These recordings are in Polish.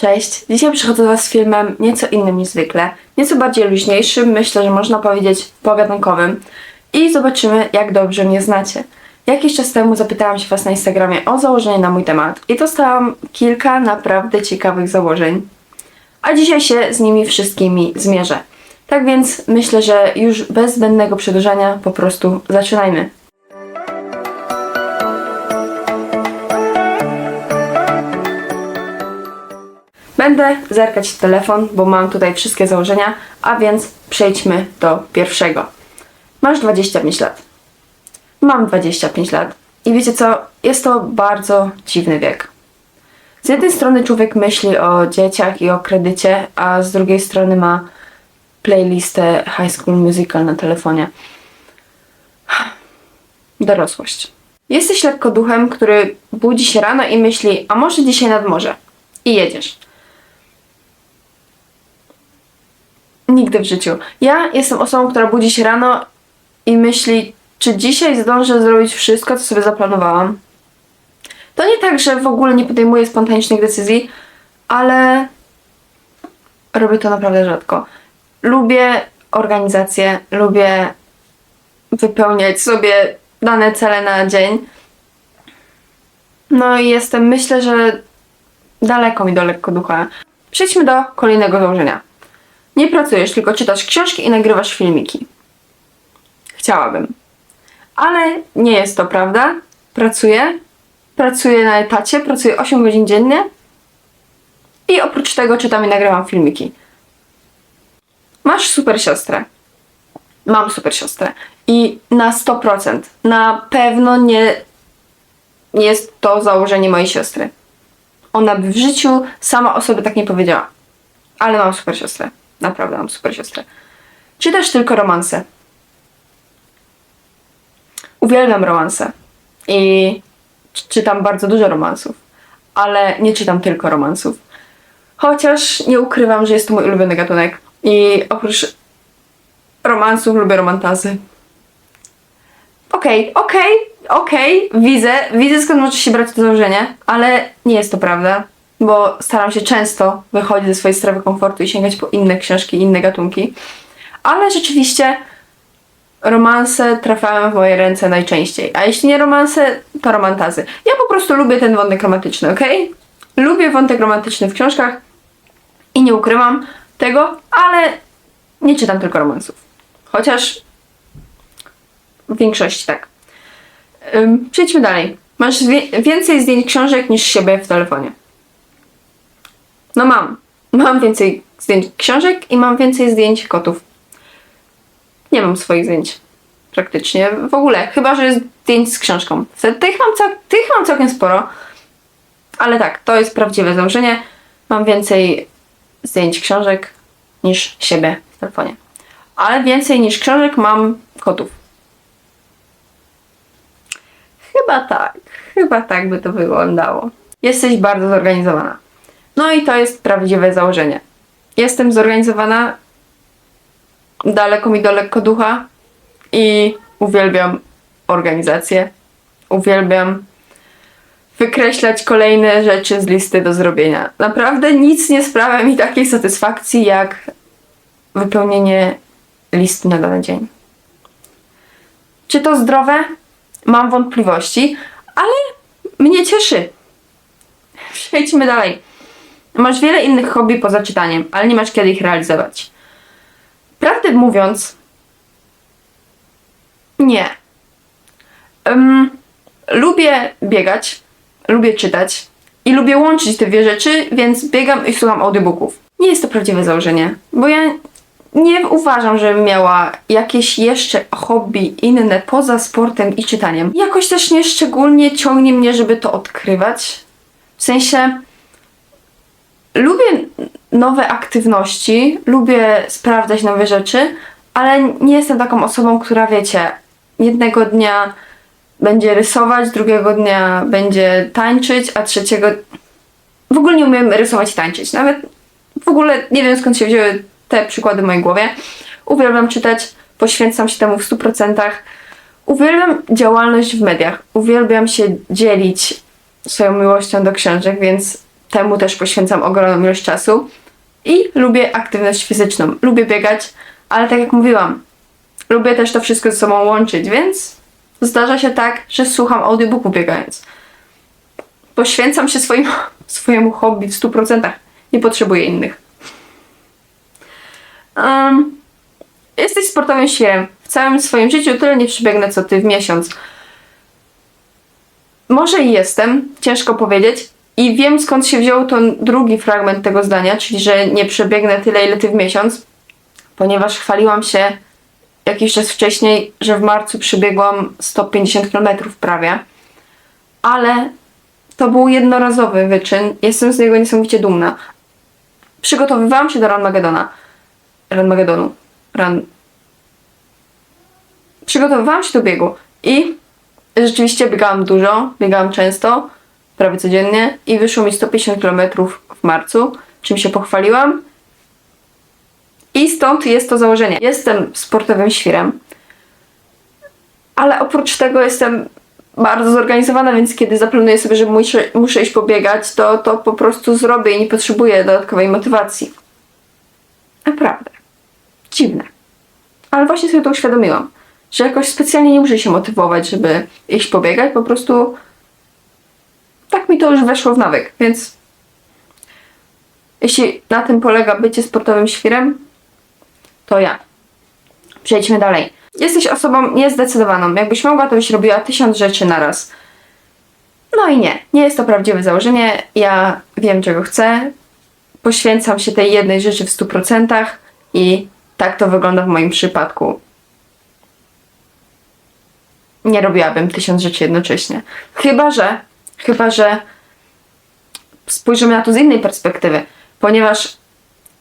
Cześć, dzisiaj przychodzę do Was z filmem nieco innym niż zwykle, nieco bardziej luźniejszym, myślę, że można powiedzieć pogadankowym i zobaczymy, jak dobrze mnie znacie. Jakiś czas temu zapytałam się Was na Instagramie o założenie na mój temat i dostałam kilka naprawdę ciekawych założeń, a dzisiaj się z nimi wszystkimi zmierzę. Tak więc myślę, że już bez zbędnego przedłużania po prostu zaczynajmy. Będę zerkać telefon, bo mam tutaj wszystkie założenia, a więc przejdźmy do pierwszego. Masz 25 lat. Mam 25 lat. I wiecie co? Jest to bardzo dziwny wiek. Z jednej strony człowiek myśli o dzieciach i o kredycie, a z drugiej strony ma playlistę High School Musical na telefonie. Dorosłość. Jesteś lekko duchem, który budzi się rano i myśli, a może dzisiaj nad morze. I jedziesz. Nigdy w życiu. Ja jestem osobą, która budzi się rano i myśli, czy dzisiaj zdążę zrobić wszystko, co sobie zaplanowałam. To nie tak, że w ogóle nie podejmuję spontanicznych decyzji, ale robię to naprawdę rzadko. Lubię organizację, lubię wypełniać sobie dane cele na dzień. No i jestem, myślę, że daleko mi do lekko ducha. Przejdźmy do kolejnego założenia. Nie pracujesz, tylko czytasz książki i nagrywasz filmiki. Chciałabym. Ale nie jest to prawda. Pracuję. Pracuję na etacie, pracuję 8 godzin dziennie. I oprócz tego czytam i nagrywam filmiki. Masz super siostrę. Mam super siostrę. I na 100%, na pewno nie, jest to założenie mojej siostry. Ona by w życiu sama o sobie tak nie powiedziała. Ale mam super siostrę. Naprawdę mam super siostrę. Czytasz tylko romanse. Uwielbiam romanse. I czy- czytam bardzo dużo romansów. Ale nie czytam tylko romansów. Chociaż nie ukrywam, że jest to mój ulubiony gatunek. I oprócz romansów lubię romantazy. Okej, okej, okej, widzę, widzę skąd może się brać to założenie, ale nie jest to prawda, bo staram się często wychodzić ze swojej strefy komfortu i sięgać po inne książki, inne gatunki. Ale rzeczywiście romanse trafiają w moje ręce najczęściej. A jeśli nie romanse, to romantazy. Ja po prostu lubię ten wątek romantyczny, okej? Lubię wątek romantyczny w książkach i nie ukrywam tego, ale nie czytam tylko romansów. Chociaż w większości tak. Przejdźmy dalej. Masz więcej zdjęć książek niż siebie w telefonie. No mam. Mam więcej zdjęć książek i mam więcej zdjęć kotów. Nie mam swoich zdjęć. Praktycznie. W ogóle. Chyba, że zdjęć z książką. Wtedy Tych mam, cał- tych mam całkiem sporo. Ale tak, to jest prawdziwe założenie. Mam więcej zdjęć książek niż siebie w telefonie. Ale więcej niż książek mam kotów. Chyba tak. Chyba tak by to wyglądało. Jesteś bardzo zorganizowana. No i to jest prawdziwe założenie. Jestem zorganizowana. Daleko mi do lekko ducha. I uwielbiam organizację. Uwielbiam wykreślać kolejne rzeczy z listy do zrobienia. Naprawdę nic nie sprawia mi takiej satysfakcji jak wypełnienie listy na dany dzień. Czy to zdrowe? Mam wątpliwości, ale mnie cieszy. Przejdźmy dalej. Masz wiele innych hobby poza czytaniem, ale nie masz kiedy ich realizować. Prawdę mówiąc, nie. Em, lubię biegać, lubię czytać i lubię łączyć te dwie rzeczy, więc biegam i słucham audiobooków. Nie jest to prawdziwe założenie, bo ja nie uważam, żebym miała jakieś jeszcze hobby inne poza sportem i czytaniem. Jakoś też nie szczególnie ciągnie mnie, żeby to odkrywać. W sensie lubię nowe aktywności, lubię sprawdzać nowe rzeczy, ale nie jestem taką osobą, która wiecie, jednego dnia będzie rysować, drugiego dnia będzie tańczyć, a trzeciego w ogóle nie umiem rysować i tańczyć. Nawet w ogóle nie wiem skąd się wzięły te przykłady w mojej głowie. Uwielbiam czytać, poświęcam się temu w 100%. Uwielbiam działalność w mediach. Uwielbiam się dzielić swoją miłością do książek, więc temu też poświęcam ogromną ilość czasu. I lubię aktywność fizyczną. Lubię biegać, ale tak jak mówiłam, lubię też to wszystko ze sobą łączyć, więc zdarza się tak, że słucham audiobooku biegając. Poświęcam się swoim, swojemu hobby w 100%. Nie potrzebuję innych. Um, jesteś sportowym świrem. W całym swoim życiu tyle nie przebiegnę co ty w miesiąc. Może i jestem, ciężko powiedzieć. I wiem skąd się wziął ten drugi fragment tego zdania, czyli że nie przebiegnę tyle, ile ty w miesiąc, ponieważ chwaliłam się jakiś czas wcześniej, że w marcu przebiegłam 150 km prawie. Ale to był jednorazowy wyczyn. Jestem z niego niesamowicie dumna. Przygotowywałam się do Ranmagedona. Ranmagedonu. Ran... Przygotowywałam się do biegu i rzeczywiście biegałam dużo, biegałam często, prawie codziennie i wyszło mi 150 km w marcu, czym się pochwaliłam. I stąd jest to założenie. Jestem sportowym świrem, ale oprócz tego jestem bardzo zorganizowana, więc kiedy zaplanuję sobie, że muszę, muszę iść pobiegać, to, to po prostu zrobię i nie potrzebuję dodatkowej motywacji. Naprawdę. Dziwne. Ale właśnie sobie to uświadomiłam, że jakoś specjalnie nie muszę się motywować, żeby iść pobiegać, po prostu tak mi to już weszło w nawyk, więc jeśli na tym polega bycie sportowym świrem, to ja. Przejdźmy dalej. Jesteś osobą niezdecydowaną. Jakbyś mogła, to byś robiła tysiąc rzeczy na raz. No i nie. Nie jest to prawdziwe założenie. Ja wiem, czego chcę. Poświęcam się tej jednej rzeczy w 100% i tak to wygląda w moim przypadku. Nie robiłabym tysiąc rzeczy jednocześnie. Chyba, że, chyba, że spojrzymy na to z innej perspektywy, ponieważ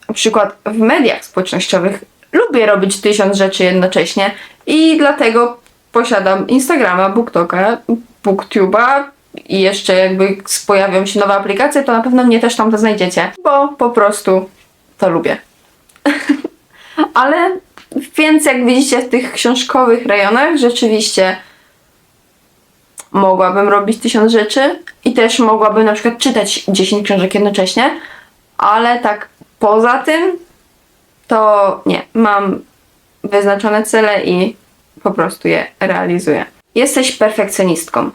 na przykład w mediach społecznościowych lubię robić tysiąc rzeczy jednocześnie i dlatego posiadam Instagrama, BookToka, BookTube'a i jeszcze jakby pojawią się nowe aplikacje, to na pewno mnie też tam to znajdziecie, bo po prostu to lubię. Ale więc jak widzicie w tych książkowych rejonach rzeczywiście mogłabym robić tysiąc rzeczy i też mogłabym na przykład czytać 10 książek jednocześnie, ale tak poza tym to nie. Mam wyznaczone cele i po prostu je realizuję. Jesteś perfekcjonistką.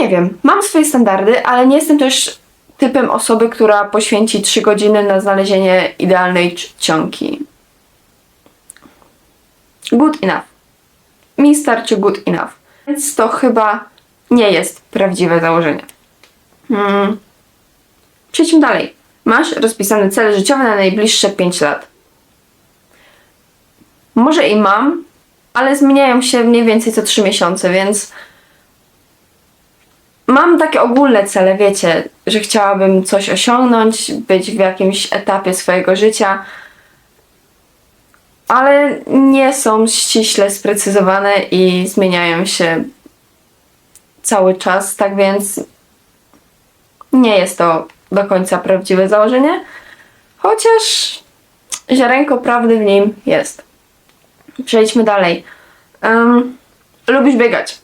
Nie wiem, mam swoje standardy, ale nie jestem też typem osoby, która poświęci 3 godziny na znalezienie idealnej czcionki. Good enough. Mi starczy good enough. Więc to chyba nie jest prawdziwe założenie. Hmm. Przejdźmy dalej. Masz rozpisane cele życiowe na najbliższe 5 lat. Może i mam, ale zmieniają się mniej więcej co 3 miesiące, więc mam takie ogólne cele, wiecie, że chciałabym coś osiągnąć, być w jakimś etapie swojego życia, ale nie są ściśle sprecyzowane i zmieniają się cały czas, tak więc nie jest to do końca prawdziwe założenie, chociaż ziarenko prawdy w nim jest. Przejdźmy dalej. Um, lubisz biegać?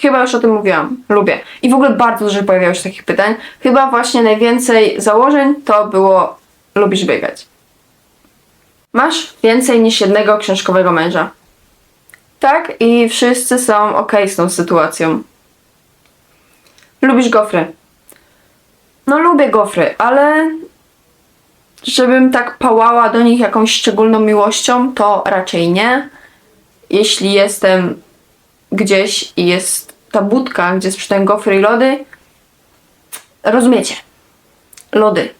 Chyba już o tym mówiłam. Lubię. I w ogóle bardzo dużo pojawiało się takich pytań. Chyba właśnie najwięcej założeń to było lubisz biegać. Masz więcej niż jednego książkowego męża. Tak, i wszyscy są ok z tą sytuacją. Lubisz gofry. No lubię gofry, ale żebym tak pałała do nich jakąś szczególną miłością, to raczej nie. Jeśli jestem gdzieś i jest ta budka, gdzie sprzedają gofry i lody, rozumiecie. Lody.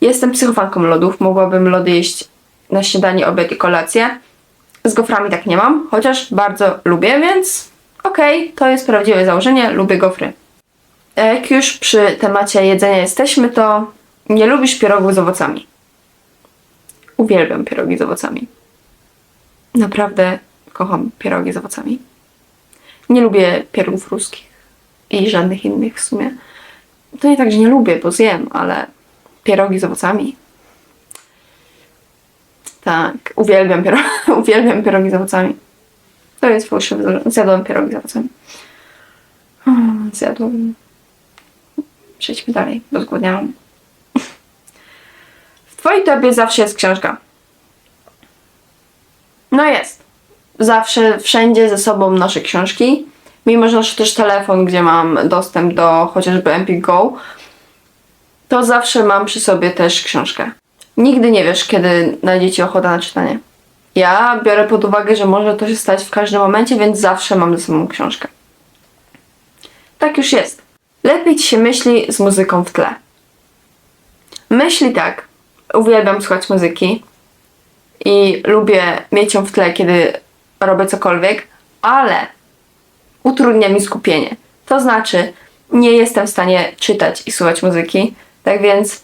Jestem psychofanką lodów, mogłabym lody jeść na śniadanie, obiad i kolację. Z goframi tak nie mam, chociaż bardzo lubię, więc okej, okay, to jest prawdziwe założenie, lubię gofry. Jak już przy temacie jedzenia jesteśmy, to nie lubisz pierogów z owocami. Uwielbiam pierogi z owocami. Naprawdę kocham pierogi z owocami. Nie lubię pierogów ruskich i żadnych innych w sumie. To nie tak, że nie lubię, bo zjem, ale pierogi z owocami. Tak, uwielbiam, piero uwielbiam pierogi z owocami. To jest fałszywe. Zjadłam pierogi z owocami. Zjadłam. Przejdźmy dalej, bo zgłodniałam. W twojej torbie zawsze jest książka. No jest. Zawsze, wszędzie ze sobą noszę książki. Mimo, że noszę też telefon, gdzie mam dostęp do chociażby Empik Go, to zawsze mam przy sobie też książkę. Nigdy nie wiesz, kiedy najdzie ci ochota na czytanie. Ja biorę pod uwagę, że może to się stać w każdym momencie, więc zawsze mam ze sobą książkę. Tak już jest. Lepiej ci się myśli z muzyką w tle. Myśli tak. Uwielbiam słuchać muzyki i lubię mieć ją w tle, kiedy robię cokolwiek, ale utrudnia mi skupienie. To znaczy, nie jestem w stanie czytać i słuchać muzyki, tak więc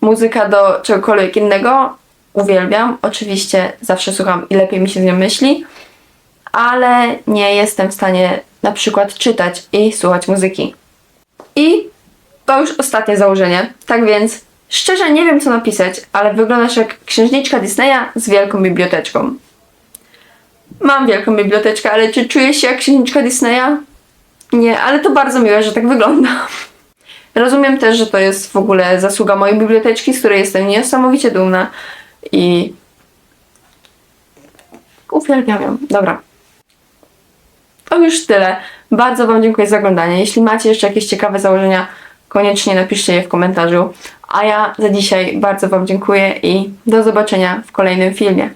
muzyka do czegokolwiek innego uwielbiam. Oczywiście zawsze słucham i lepiej mi się z nią myśli, ale nie jestem w stanie na przykład czytać i słuchać muzyki. I to już ostatnie założenie. Tak więc szczerze nie wiem co napisać, ale wyglądasz jak księżniczka Disneya z wielką biblioteczką. Mam wielką biblioteczkę, ale czy czujesz się jak księżniczka Disneya? Nie, ale to bardzo miłe, że tak wygląda. Rozumiem też, że to jest w ogóle zasługa mojej biblioteczki, z której jestem niesamowicie dumna i uwielbiam ją. Dobra. To już tyle. Bardzo Wam dziękuję za oglądanie. Jeśli macie jeszcze jakieś ciekawe założenia, koniecznie napiszcie je w komentarzu. A ja za dzisiaj bardzo Wam dziękuję i do zobaczenia w kolejnym filmie.